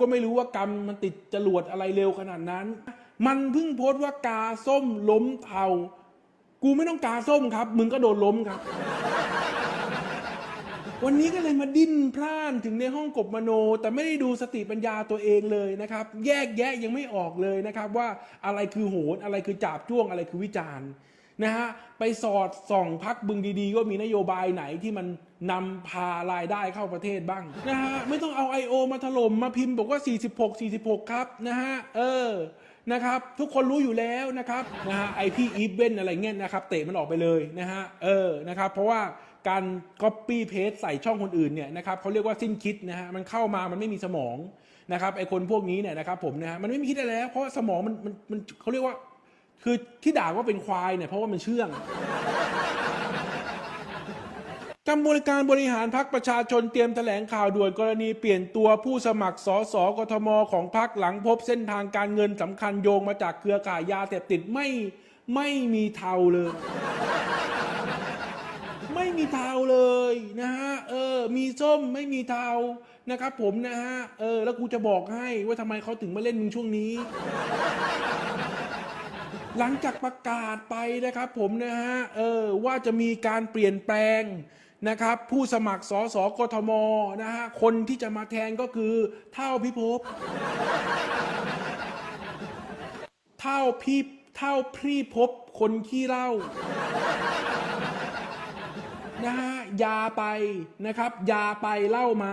ก็ไม่รู้ว่ากรรมมันติดจรวดอะไรเร็วขนาดนั้น มันเพิ่งโพสต์ว่ากาส้มล้มเทากูไม่ต้องกาส้มครับ มึงก็โดนล้มครับ วันนี้ก็เลยมาดิ้นพร่านถึงในห้องกบมโน แต่ไม่ได้ดูสติปัญญาตัวเองเลยนะครับ แยกแยะยังไม่ออกเลยนะครับว่าอะไรคือโหนอะไรคือจาบจ้วงอะไรคือวิจารณ์ นะฮะไปสอดส่องพักบึงดีๆว่ามีนโยบายไหนที่มันนำพารายได้เข้าประเทศบ้างนะฮะไม่ต้องเอา I.O. มาถล่มมาพิมพ์บอกว่า 46 46 ครับนะฮะเออนะครับทุกคนรู้อยู่แล้วนะครับนะฮะไอพีอีเวนอะไรเงี้ยนะครับเตะมันออกไปเลยนะฮะเออนะครับเพราะว่าการ copy paste ใส่ช่องคนอื่นเนี่ยนะครับเขาเรียกว่าสิ้นคิดนะฮะมันเข้ามามันไม่มีสมองนะครับไอคนพวกนี้เนี่ยนะครับผมนะฮะมันไม่มีคิดอะไรแล้ว เพราะสมองมันมันมันเขาเรียกว่า คือที่ด่าว่าเป็นควายเนี่ยเพราะว่ามันเชื่องกรรมบริการบริหารพักประชาชนเตรียมแถลงข่าวด่วนกรณีเปลี่ยนตัวผู้สมัครสสกทมของพักหลังพบเส้นทางการเงินสำคัญโยงมาจากเครือข่ายยาเสพติดไม่ไม่มีเทาเลย ไม่มีเทาเลยนะฮะเออ มีส้มไม่มีเทานะครับ ผมนะฮะเออ แล้วกูจะบอกให้ว่าทำไมเขาถึงมาเล่นมึงช่วงนี้ หลังจากประกาศไปนะครับผมนะฮะเออว่าจะมีการเปลี่ยนแปลงนะครับ ผู้สมัครสสกทมนะฮะคนที่จะมาแทนก็คือเท่าพิภพเท่าพี่เท่าพี่พบคนขี้เล้านะฮะยาไปนะครับ ยาไปเล้ามา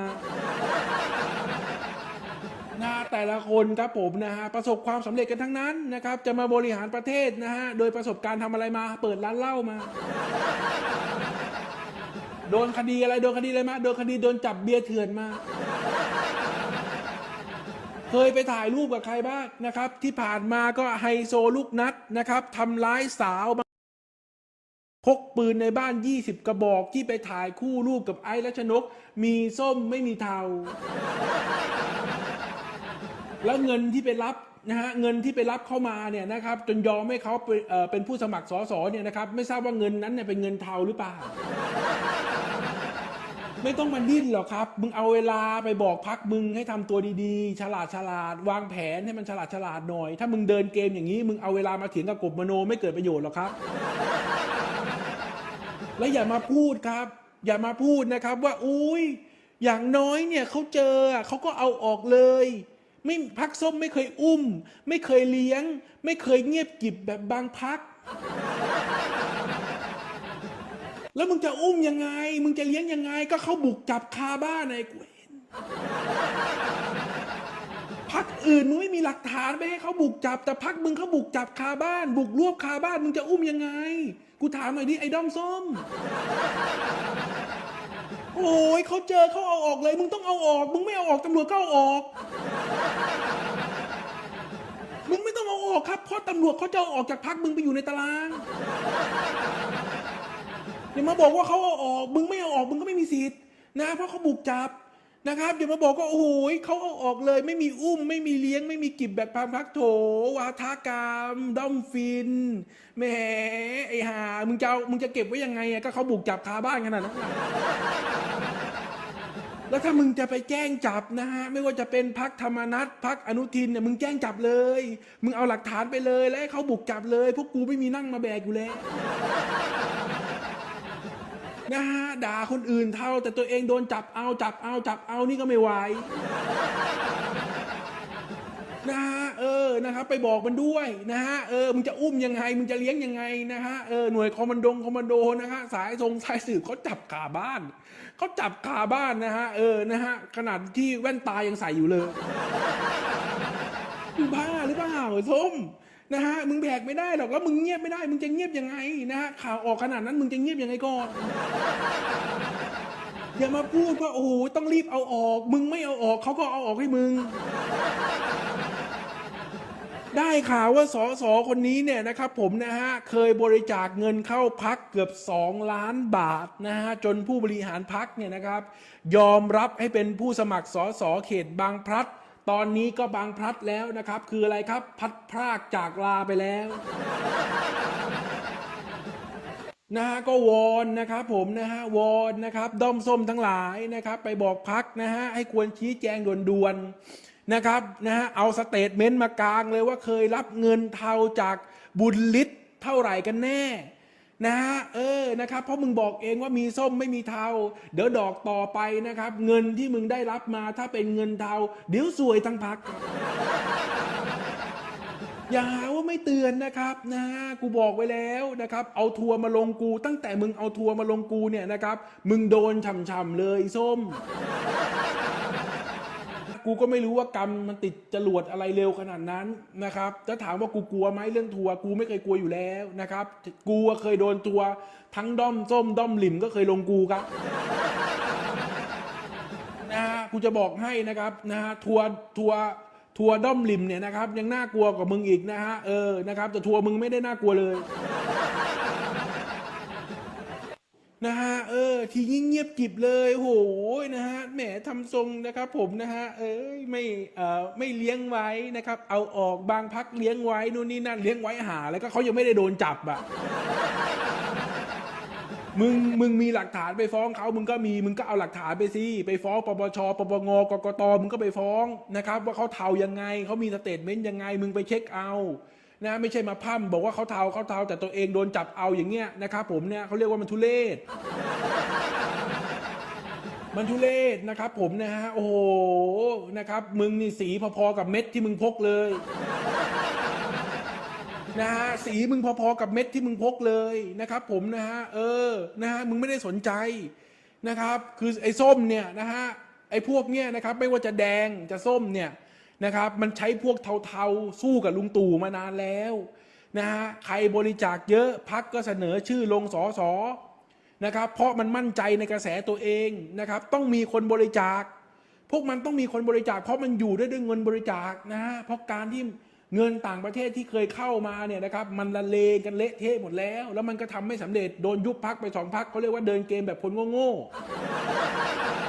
นะแต่ละคนครับผมนะฮะประสบความสำเร็จกันทั้งนั้นนะครับจะมาบริหารประเทศนะฮะโดยประสบการณ์ทำอะไรมา เปิดร้านเหล้ามา โดนคดีอะไรโดนคดีอะไรมาโดนคดีโดนจับเบียร์เถื่อนมา เคยไปถ่ายรูปกับใครบ้างนะครับ ที่ผ่านมาก็ไฮโซลูกนัดนะครับทำร้ายสาวมาพกปืนในบ้าน 20 กระบอกที่ไปถ่ายคู่รูปกับไอ้รัชนก มีส้มไม่มีเทา แล้วเงินที่ไปรับนะฮะเงินที่ไปรับเข้ามาเนี่ยนะครับจนยอมให้เขาเป็นเอ่อเป็นผู้สมัครสสเนี่ยนะครับ ไม่ทราบว่าเงินนั้นเนี่ยเป็นเงินเทาหรือเปล่า ไม่ต้องมาดิ้นหรอกครับ มึงเอาเวลาไปบอกพักมึงให้ทำตัวดีๆ ฉลาดฉลาดวางแผนให้มันฉลาดฉลาดหน่อย ถ้ามึงเดินเกมอย่างนี้ มึงเอาเวลามาเถียงกับกบมโนไม่เกิดประโยชน์หรอกครับ และอย่ามาพูดครับ อย่ามาพูดนะครับว่าอุ้ยอย่างน้อยเนี่ยเขาเจอเขาก็เอาออกเลย ไม่พักส้มไม่เคยอุ้ม ไม่เคยเลี้ยง ไม่เคยเงียบกิบแบบบางพัก แล้วมึงจะอุ้มยังไง มึงจะเลี้ยงยังไง ก็เขาบุกจับคาบ้านไอ้กูเห็นพักอื่นมึงไม่มีหลักฐานไปให้เขาบุกจับ แต่พักมึงเขาบุกจับคาบ้าน บุกรวบคาบ้าน มึงจะอุ้มยังไง กูถามหน่อยดิไอ้ด้อมส้มโอ้ยเขาเจอเขาเอาออกเลย มึงต้องเอาออก มึงไม่เอาออกตำรวจก็เอาออก มึงไม่ต้องเอาออกครับเพราะตำรวจเขาจะเอาออกจากพักมึงไปอยู่ในตารางอย่ามาบอกว่าเขาเอาออก มึงไม่เอาออกมึงก็ไม่มีสิทธิ์นะ เพราะเขาบุกจับนะครับอย่ามาบอกว่าโอ้โหเขาเอาออกเลย ไม่มีอุ้ม ไม่มีเลี้ยง ไม่มีกิบแบบพามพักโถวาทากรรมด้อมฟินแหมไอห่ามึงจะมึงจะเก็บไว้ยังไงอะก็เขาบุกจับคาบ้านขนาดนั้น แล้วถ้ามึงจะไปแจ้งจับนะฮะไม่ว่าจะเป็นพักธรรมนัตพักอนุทินเนี่ยมึงแจ้งจับเลย มึงเอาหลักฐานไปเลยแล้วให้เขาบุกจับเลย พวกกูไม่มีนั่งมาแบกอยู่แล้วนะฮะด่าคนอื่นเท่า แต่ตัวเองโดนจับเอาจับเอาจับเอานี่ก็ไม่ไหวนะฮะเออนะครับไปบอกมันด้วยนะฮะเออมึงจะอุ้มยังไงมึงจะเลี้ยงยังไงนะฮะเออหน่วยคอมมานโดงคอมมานโดนะฮะสายทรงสายสืบเขาจับคาบ้าน เขาจับคาบ้านนะฮะ เออนะฮะ ขนาดที่แว่นตายังใส่อยู่เลยมึงบ้าหรือเปล่าส้มนะฮะมึงแบกไม่ได้หรอกแล้วมึงเงียบไม่ได้ มึงจะเงียบยังไงนะฮะข่าวออกขนาดนั้นมึงจะเงียบยังไงก่อนอย่ามาพูดว่าโอ้โหต้องรีบเอาออก มึงไม่เอาออกเขาก็เอาออกให้มึง ได้ข่าวว่าสอสอคนนี้เนี่ยนะครับผมนะฮะเคยบริจาคเงินเข้าพักเกือบ 2 ล้านบาทนะฮะจนผู้บริหารพักเนี่ยนะครับ ยอมรับให้เป็นผู้สมัครสอสอเขตบางพลัด ตอนนี้ก็บางพลัดแล้วนะครับ คืออะไรครับพัดพรากจากลาไปแล้วนะฮะก็วอนนะครับผมนะฮะวอนนะครับด้อมส้มทั้งหลายนะครับ ไปบอกพักนะฮะให้ควรชี้แจงด่วนๆ นะครับนะฮะเอาสเตทเมนต์มากลางเลยว่าเคยรับเงินเทาจากบุญลิศเท่าไหร่กันแน่นะฮะเออนะครับเพราะมึงบอกเองว่ามีส้มไม่มีเทาเดี๋ยวดอกต่อไปนะครับ เงินที่มึงได้รับมาถ้าเป็นเงินเทาเดี๋ยวสวยทั้งพัก อย่าหาว่าไม่เตือนนะครับนะกูบอกไว้แล้วนะครับ เอาทัวร์มาลงกู ตั้งแต่มึงเอาทัวร์มาลงกูเนี่ยนะครับ มึงโดนฉ่ำๆเลยส้ม กูก็ไม่รู้ว่ากรรมมันติดจรวดอะไรเร็วขนาดนั้นนะครับจะถามว่ากูกลัวไหมเรื่องทัวร์กูไม่เคยกลัวอยู่แล้วนะครับกูเคยโดนทัวร์ทั้งด้อมส้มด้อมหลิมก็เคยลงกูครับนะฮะกูจะบอกให้นะครับนะฮะทัวร์ทัวร์ทัวร์ด้อมริมเนี่ยนะครับยังน่ากลัวกว่ามึงอีกนะฮะเออนะครับแต่ทัวร์มึงไม่ได้น่ากลัวเลย นะฮะเออ ทีนี้เงียบกิบเลยโอ้โหนะฮะแหมทำทรงนะครับ ผมนะฮะเอ้ยไม่เอ่อไม่เลี้ยงไว้นะครับ เอาออกบางพักเลี้ยงไว้นู่นนี่นั่นเลี้ยงไว้หา แล้วก็เขายังไม่ได้โดนจับอะมึงมึงมีหลักฐานไปฟ้องเขามึงก็มีมึงก็เอาหลักฐานไปสิไปฟ้องปปชปปงกกตมึงก็ไปฟ้องนะครับ ว่าเขาเทายังไงเขามีสเตทเมนต์ยังไง มึงไปเช็คเอา นะไม่ใช่มาพั่มบอกว่าเขาเทาเขาเทาแต่ตัวเองโดนจับเอาอย่างเงี้ยนะครับผมเนี่ยเขาเรียกว่ามันทุเลศมันทุเลศนะครับ ผมนะฮะโอ้โหนะครับ มึงนี่สีพอๆกับเม็ดที่มึงพกเลยนะฮะสีมึงพอๆกับเม็ดที่มึงพกเลยนะครับ ผมนะฮะเออนะฮะมึงไม่ได้สนใจนะครับ คือไอ้ส้มเนี่ยนะฮะไอ้พวกเนี่ยนะครับ ไม่ว่าจะแดงจะส้มเนี่ย นะครับ มันใช้พวกเทาๆ สู้กับลุงตู่มานานแล้วนะฮะใครบริจาคเยอะพักก็เสนอชื่อลงสอสอนะครับเพราะมันมั่นใจในกระแสตัวเองนะครับ ต้องมีคนบริจาค พวกมันต้องมีคนบริจาค เพราะมันอยู่ได้ด้วยเงินบริจาคนะฮะเพราะการที่เงินต่างประเทศที่เคยเข้ามาเนี่ยนะครับมันละเลงกันเละเทะหมดแล้ว แล้วมันก็ทำไม่สำเร็จโดนยุบพักไปสองพักเขาเรียกว่าเดินเกมแบบคนโง่ๆ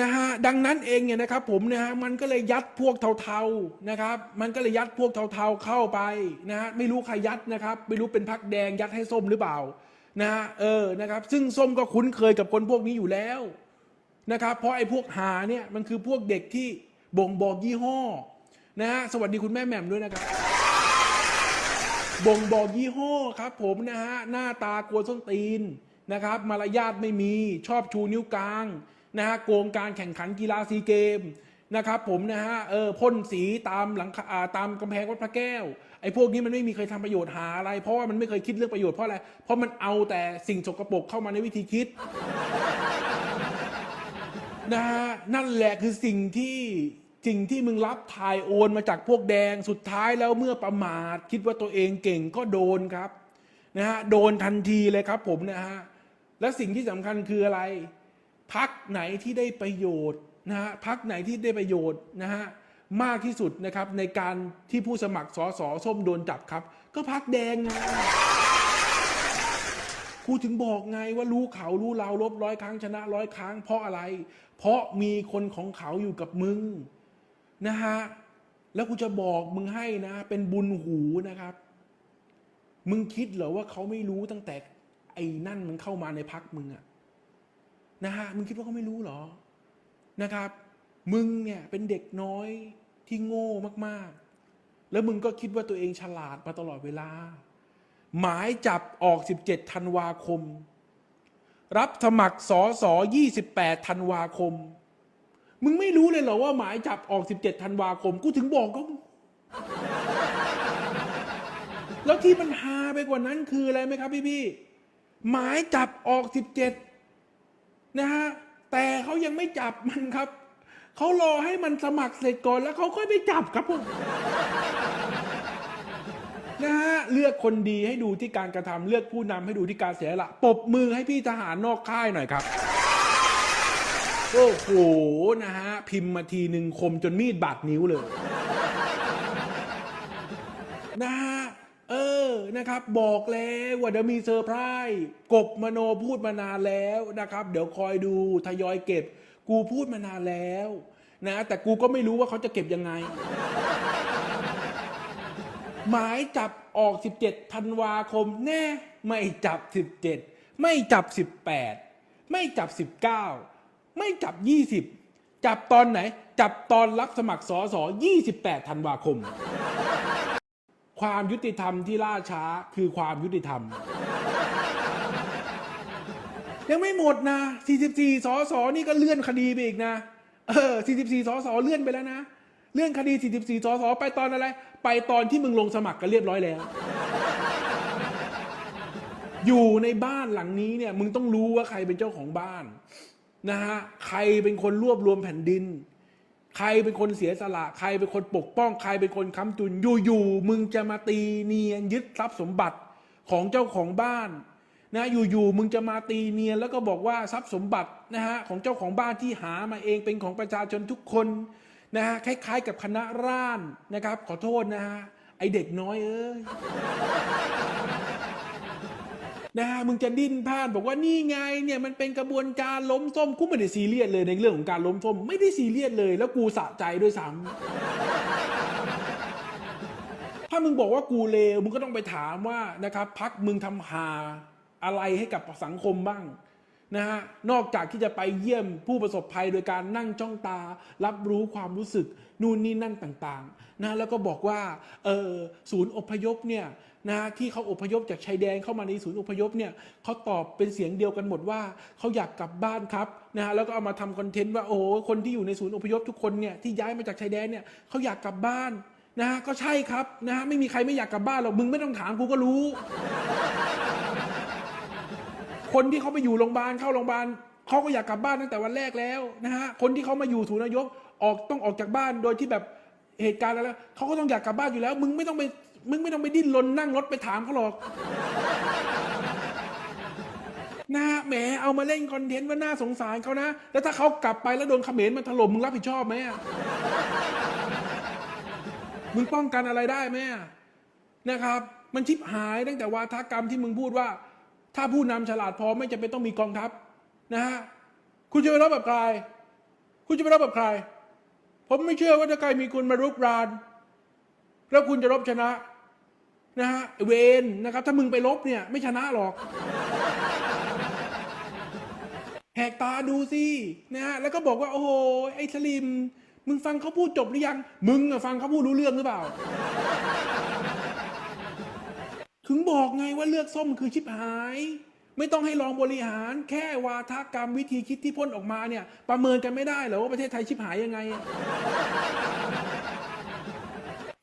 นะฮะดังนั้นเองเนี่ยนะครับผมนะฮะมันก็เลยยัดพวกเทาๆนะครับ มันก็เลยยัดพวกเทาๆเข้าไปนะฮะไม่รู้ใครยัดนะครับ ไม่รู้เป็นพักแดงยัดให้ส้มหรือเปล่านะฮะเออนะครับ ซึ่งส้มก็คุ้นเคยกับคนพวกนี้อยู่แล้วนะครับ เพราะไอ้พวกหาเนี่ยมันคือพวกเด็กที่บ่งบอกยี่ห้อนะฮะสวัสดีคุณแม่แหม่มด้วยนะครับ บ่งบอกยี่ห้อครับผมนะฮะหน้าตากลัวส้นตีนนะครับ มารยาทไม่มีชอบชูนิ้วกลาง นะฮะโกงการแข่งขันกีฬาซีเกมนะครับผมนะฮะเออพ่นสีตามหลังอ่าตามกำแพงวัดพระแก้วไอ้พวกนี้มันไม่มีใครทำประโยชน์หาอะไร เพราะว่ามันไม่เคยคิดเรื่องประโยชน์เพราะอะไรเพราะมันเอาแต่สิ่งสกปรกเข้ามาในวิธีคิดนะฮะนั่นแหละคือสิ่งที่สิ่งที่มึงรับถ่ายโอนมาจากพวกแดงสุดท้ายแล้วเมื่อประมาทคิดว่าตัวเองเก่งก็โดนครับนะฮะโดนทันทีเลยครับผมนะฮะและสิ่งที่สำคัญคืออะไร พักไหนที่ได้ประโยชน์นะฮะพักไหนที่ได้ประโยชน์นะฮะมากที่สุดนะครับในการที่ผู้สมัครสอสอส้มโดนจับครับ ก็พักแดงไงกูถึงบอกไงว่ารู้เขารู้เราลบร้อยครั้งชนะร้อยครั้งเพราะอะไร เพราะมีคนของเขาอยู่กับมึงนะฮะแล้วกูจะบอกมึงให้นะ เป็นบุญหูนะครับ มึงคิดเหรอว่าเขาไม่รู้ตั้งแต่ไอ้นั่นมันเข้ามาในพักมึงอะ นะฮะมึงคิดว่าเขาไม่รู้เหรอนะครับ มึงเนี่ยเป็นเด็กน้อยที่โง่มากๆ แล้วมึงก็คิดว่าตัวเองฉลาดมาตลอดเวลา หมายจับออก 17ธันวาคม รับสมัครสอสอ28ธันวาคม มึงไม่รู้เลยเหรอว่าหมายจับออก 17ธันวาคม กูถึงบอกก็แล้วที่มันฮาไปกว่านั้นคืออะไรไหมครับพี่พี่หมายจับออก 17 นะฮะแต่เขายังไม่จับมันครับเขารอให้มันสมัครเสร็จก่อนแล้วเขาค่อยไปจับครับผมนะฮะเลือกคนดีให้ดูที่การกระทำเลือกผู้นำให้ดูที่การเสียละปบมือให้พี่ทหารนอกค่ายหน่อยครับโอ้โหนะฮะพิมพ์มาทีหนึ่งคมจนมีดบาดนิ้วเลย นะฮะ นะครับ บอกแล้วว่าเดี๋ยวมีเซอร์ไพรส์กบมโนพูดมานานแล้วนะครับ เดี๋ยวคอยดูทยอยเก็บ กูพูดมานานแล้วนะ แต่กูก็ไม่รู้ว่าเขาจะเก็บยังไง หมายจับออก 17ธันวาคมแน่ไม่จับ 17 ไม่จับ 18 ไม่จับ 19 ไม่จับ 20 จับตอนไหน จับตอนรับสมัครสอสอ28ธันวาคม ความยุติธรรมที่ล่าช้าคือความยุติธรรม ยังไม่หมดนะ 44สอสอนี่ก็เลื่อนคดีไปอีกนะ เออ 44สอสอเลื่อนไปแล้วนะ เลื่อนคดี 44สอสอไปตอนอะไร ไปตอนที่มึงลงสมัครกันเรียบร้อยแล้ว อยู่ในบ้านหลังนี้เนี่ย มึงต้องรู้ว่าใครเป็นเจ้าของบ้านนะฮะ ใครเป็นคนรวบรวมแผ่นดิน ใครเป็นคนเสียสละใครเป็นคนปกป้องใครเป็นคนค้ำจุนอยู่ๆมึงจะมาตีเนียนยึดทรัพย์สมบัติของเจ้าของบ้านนะอยู่ๆมึงจะมาตีเนียนแล้วก็บอกว่าทรัพย์สมบัตินะฮะของเจ้าของบ้านที่หามาเองเป็นของประชาชนทุกคนนะฮะคล้าย ๆ กับคณะร่านนะครับ ขอโทษนะฮะไอเด็กน้อยเอ้ย นะฮะมึงจะดิ้นพลาดบอกว่านี่ไงเนี่ยมันเป็นกระบวนการล้มส้มกูไม่ได้ซีเรียสเลยในเรื่องของการล้มส้ม ไม่ได้ซีเรียสเลย แล้วกูสะใจด้วยซ้ำถ้ามึงบอกว่ากูเลวมึงก็ต้องไปถามว่านะครับพักมึงทำหาอะไรให้กับสังคมบ้างนะฮะนอกจากที่จะไปเยี่ยมผู้ประสบภัยโดยการนั่งจ้องตา รับรู้ความรู้สึก นู่นนี่นั่นต่างๆนะแล้วก็บอกว่าเออศูนย์อพยพเนี่ย นะที่เขาอพยพจากชายแดนเข้ามาในศูนย์อพยพเนี่ยเขาตอบเป็นเสียงเดียวกันหมดว่าเขาอยากกลับบ้านครับนะฮะแล้วก็เอามาทำคอนเทนต์ว่าโอ้คนที่อยู่ในศูนย์อพยพทุกคนเนี่ยที่ย้ายมาจากชายแดนเนี่ยเขาอยากกลับบ้านนะฮะก็ใช่ครับนะฮะไม่มีใครไม่อยากกลับบ้านหรอกมึงไม่ต้องถามกูก็รู้ คนที่เขาไปอยู่โรงพยาบาลเข้าโรงพยาบาลเขาก็อยากกลับบ้านตั้งแต่วันแรกแล้วนะฮะคนที่เขามาอยู่ศูนย์นายกออกต้องออกจากบ้านโดยที่แบบเหตุการณ์อะไรแล้วเขาก็ต้องอยากกลับบ้านอยู่แล้ว มึงไม่ต้องไป มึงไม่ต้องไปดิ้นรนนั่งรถไปถามเขาหรอกนะแหมเอามาเล่นคอนเทนต์ว่าน่าสงสารเขานะ แล้วถ้าเขากลับไปแล้วโดนเขมรมันถล่มมึงรับผิดชอบไหมอะมึงป้องกันอะไรได้ไหมนะครับ มันชิบหายตั้งแต่วาทกรรมที่มึงพูดว่า ถ้าผู้นำฉลาดพอไม่จำเป็นต้องมีกองทัพนะฮะคุณจะไปรบแบบใคร คุณจะไปรบแบบใคร ผมไม่เชื่อว่าถ้าใครมีคุณมารุกราน แล้วคุณจะรบชนะ นะฮะเวนนะครับถ้ามึงไปรบเนี่ย ไม่ชนะหรอกแหกตาดูสินะฮะแล้วก็บอกว่าโอ้โหไอ้สลิม มึงฟังเขาพูดจบหรือยัง มึงอะฟังเขาพูดรู้เรื่องหรือเปล่า ถึงบอกไงว่าเลือกส้มคือชิบหาย ไม่ต้องให้รองบริหาร แค่วาทกรรมวิธีคิดที่พ่นออกมาเนี่ย ประเมินกันไม่ได้หรอว่าประเทศไทยชิบหายยังไง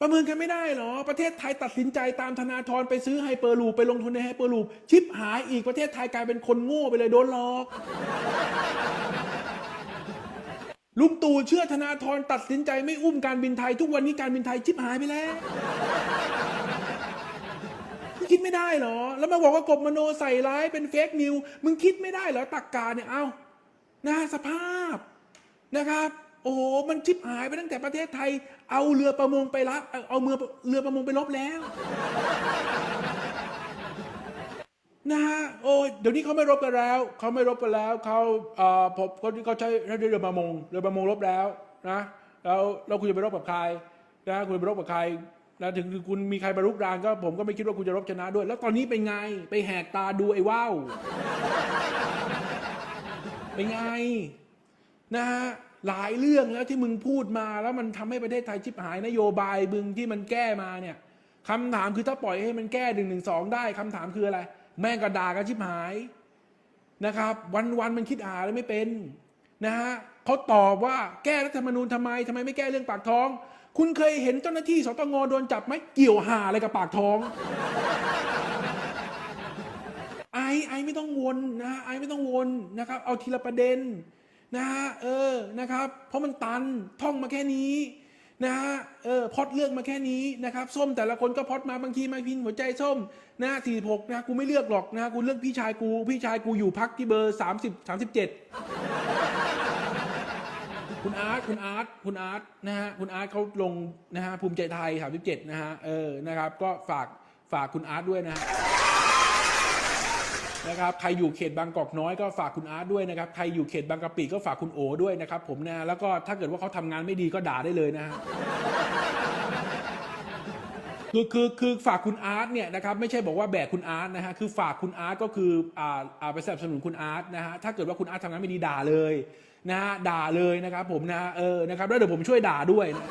ประเมินกันไม่ได้เหรอ ประเทศไทยตัดสินใจตามธนาธรไปซื้อไฮเปอร์ลูปไปลงทุนในไฮเปอร์ลูปชิบหายอีกประเทศไทยกลายเป็นคนโง่ไปเลยโดนหลอก ลุงตู่เชื่อธนาธรตัดสินใจไม่อุ้มการบินไทย ทุกวันนี้การบินไทยชิบหายไปแล้วคิดไม่ได้เหรอ แล้วมาบอกว่ากบมโนใส่ร้ายเป็นเฟกนิว มึงคิดไม่ได้เหรอตักกาเนี่ย เอ้านะสภาพนะครับ โอ้โหมันชิบหายไปตั้งแต่ประเทศไทย เอาเรือประมงไปรับเอาเรือเรือประมงไปลบแล้ว นะฮะโอ้ยเดี๋ยวนี้เขาไม่รบกันแล้วเขาไม่รบกันแล้วเขาเอ่อผมเขาเขาใช้เรือประมงเรือประมงรบแล้วนะแล้วแล้วคุณจะไปรบกับใครนะคุณไปรบกับใครนะถึงถึงคุณมีใครมารุกรานก็ผมก็ไม่คิดว่าคุณจะรบชนะด้วย แล้วตอนนี้เป็นไง ไปแหกตาดูไอ้ว่าวเป็นไง นะฮะ หลายเรื่องแล้วที่มึงพูดมา แล้วมันทำให้ประเทศไทยชิบหายนโยบายมึงที่มันแก้มาเนี่ยคำถามคือถ้าปล่อยให้มันแก้หนึ่งหนึ่งสองได้คำถามคืออะไร แม่งก็ด่ากันชิบหายนะครับ วันวันมันคิดหาอะไรไม่เป็นนะฮะเขาตอบว่าแก้รัฐธรรมนูญทำไมทำไมไม่แก้เรื่องปากท้อง คุณเคยเห็นเจ้าหน้าที่สตงโดนจับไหมเกี่ยวหาอะไรกับปากท้องไอไอไม่ต้องวนนะไอไม่ต้องวนนะครับ เอาทีละประเด็น นะฮะเออนะครับ เพราะมันตันท่องมาแค่นี้นะฮะเออพอดเลือกมาแค่นี้นะครับ ส้มแต่ละคนก็พอดมาบางทีมาพินหัวใจส้มนะสี่หกนะกูไม่เลือกหรอกนะกูเลือกพี่ชายกู พี่ชายกูอยู่พักที่เบอร์สามสิบสามสิบเจ็ดคุณอาร์ตคุณอาร์ตคุณอาร์ตนะฮะคุณอาร์ตเขาลงนะฮะภูมิใจไทยสามสิบเจ็ดนะฮะเออนะครับ ก็ฝากฝากคุณอาร์ตด้วยนะฮะ นะครับใครอยู่เขตบางกอกน้อยก็ฝากคุณอาร์ตด้วยนะครับใครอยู่เขตบางกะปิก็ฝากคุณโอด้วยนะครับผมนะแล้วก็ถ้าเกิดว่าเขาทำงานไม่ดีก็ด่าได้เลยนะฮะคือคือคือฝากคุณอาร์ตเนี่ยนะครับไม่ใช่บอกว่าแบกคุณอาร์ตนะฮะคือฝากคุณอาร์ตก็คืออ่าอ่าไปสนับสนุนคุณอาร์ตนะฮะถ้าเกิดว่าคุณอาร์ตทำงานไม่ดีด่าเลยนะฮะด่าเลยนะครับผมนะเออนะครับแล้วเดี๋ยวผมช่วยด่าด้วยนะ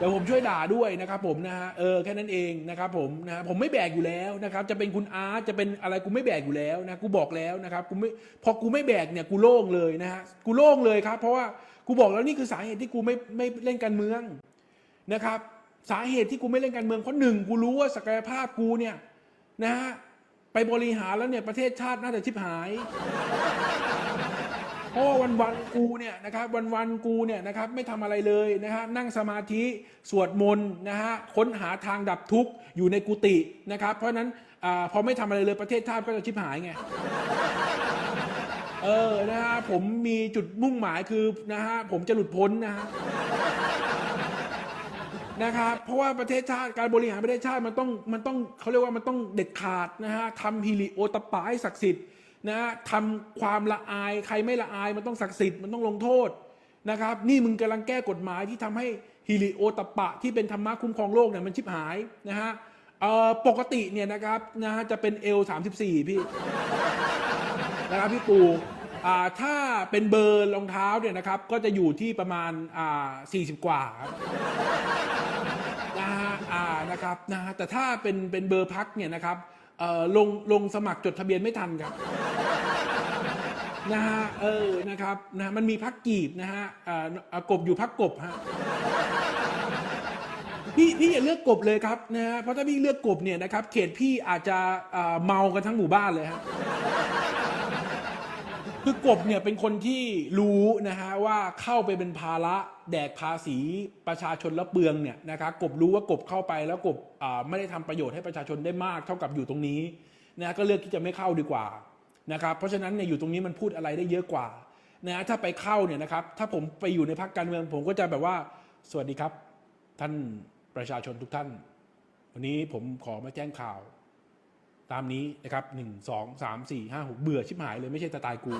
เดี๋ยวผมช่วยด่าด้วยนะครับผมนะฮะเออแค่นั้นเองนะครับผมนะผมไม่แบกอยู่แล้วนะครับจะเป็นคุณอาร์ตจะเป็นอะไรกูไม่แบกอยู่แล้วนะกูบอกแล้วนะครับกูไม่พอกูไม่แบกเนี่ยกูโล่งเลยนะฮะกูโล่งเลยครับ เพราะว่ากูบอกแล้วนี่คือสาเหตุที่กูไม่ไม่เล่นการเมืองนะครับ สาเหตุที่กูไม่เล่นการเมืองเพราะหนึ่งกูรู้ว่าศักยภาพกูเนี่ยนะฮะไปบริหารแล้วเนี่ยประเทศชาติน่าจะชิบหาย เพราะว่าวันวันๆกูเนี่ยนะครับวันวันๆกูเนี่ยนะครับไม่ทำอะไรเลยนะฮะนั่งสมาธิสวดมนต์นะฮะค้นหาทางดับทุกข์อยู่ในกุฏินะครับ เพราะนั้นอาพอไม่ทำอะไรเลยประเทศชาติก็จะชิบหายไงเออนะฮะผมมีจุดมุ่งหมายคือนะฮะผมจะหลุดพ้นนะฮะนะครับเพราะว่าประเทศชาติการบริหารประเทศชาติมันต้องมันต้องเขาเรียกว่ามันต้องเด็ดขาดนะฮะทำฮิริโอตปปาให้ศักดิ์สิทธิ์ นะทำความละอายใครไม่ละอายมันต้องศักดิ์สิทธิ์มันต้องลงโทษนะครับ นี่มึงกำลังแก้กฎหมายที่ทำให้ฮิริโอตปะที่เป็นธรรมะคุ้มครองโลกเนี่ยมันชิบหายนะฮะปกติเนี่ยนะครับนะฮะจะเป็นเอลสามสิบสี่พี่นะครับพี่ปู่ถ้าเป็นเบอร์รองเท้าเนี่ยนะครับ ก็จะอยู่ที่ประมาณอ่า40กว่านะฮะนะครับนะฮะแต่ถ้าเป็นเป็นเบอร์พักเนี่ยนะครับ เอ่อลงลงสมัครจดทะเบียนไม่ทันครับนะฮะเออนะครับนะมันมีพักกีบนะฮะอ่ากบอยู่พักกบฮะพี่พี่อย่าเลือกกบเลยครับนะฮะเพราะถ้าพี่เลือกกบเนี่ยนะครับ เขตพี่อาจจะเมากันทั้งหมู่บ้านเลยฮะคือกบเนี่ยเป็นคนที่รู้นะฮะว่าเข้าไปเป็นภาระ แดกภาษีประชาชนแล้วเปลืองเนี่ยนะครับกบรู้ว่ากบเข้าไปแล้วกบไม่ได้ทำประโยชน์ให้ประชาชนได้มากเท่ากับอยู่ตรงนี้นะก็เลือกที่จะไม่เข้าดีกว่านะครับเพราะฉะนั้นเนี่ยอยู่ตรงนี้มันพูดอะไรได้เยอะกว่านะถ้าไปเข้าเนี่ยนะครับถ้าผมไปอยู่ในพรรคการเมืองผมก็จะแบบว่า สวัสดีครับ ท่านประชาชนทุกท่าน วันนี้ผมขอมาแจ้งข่าว ตามนี้นะครับหนึ่งสองสามสี่ห้าหกเบื่อชิบหายเลยไม่ใช่สไตล์กู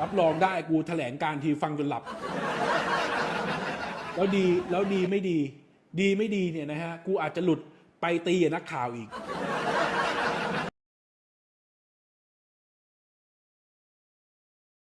รับรองได้กูแถลงการทีฟังจนหลับ แล้วดีแล้วดีไม่ดี ดีไม่ดีเนี่ยนะฮะ กูอาจจะหลุดไปตีนักข่าวอีก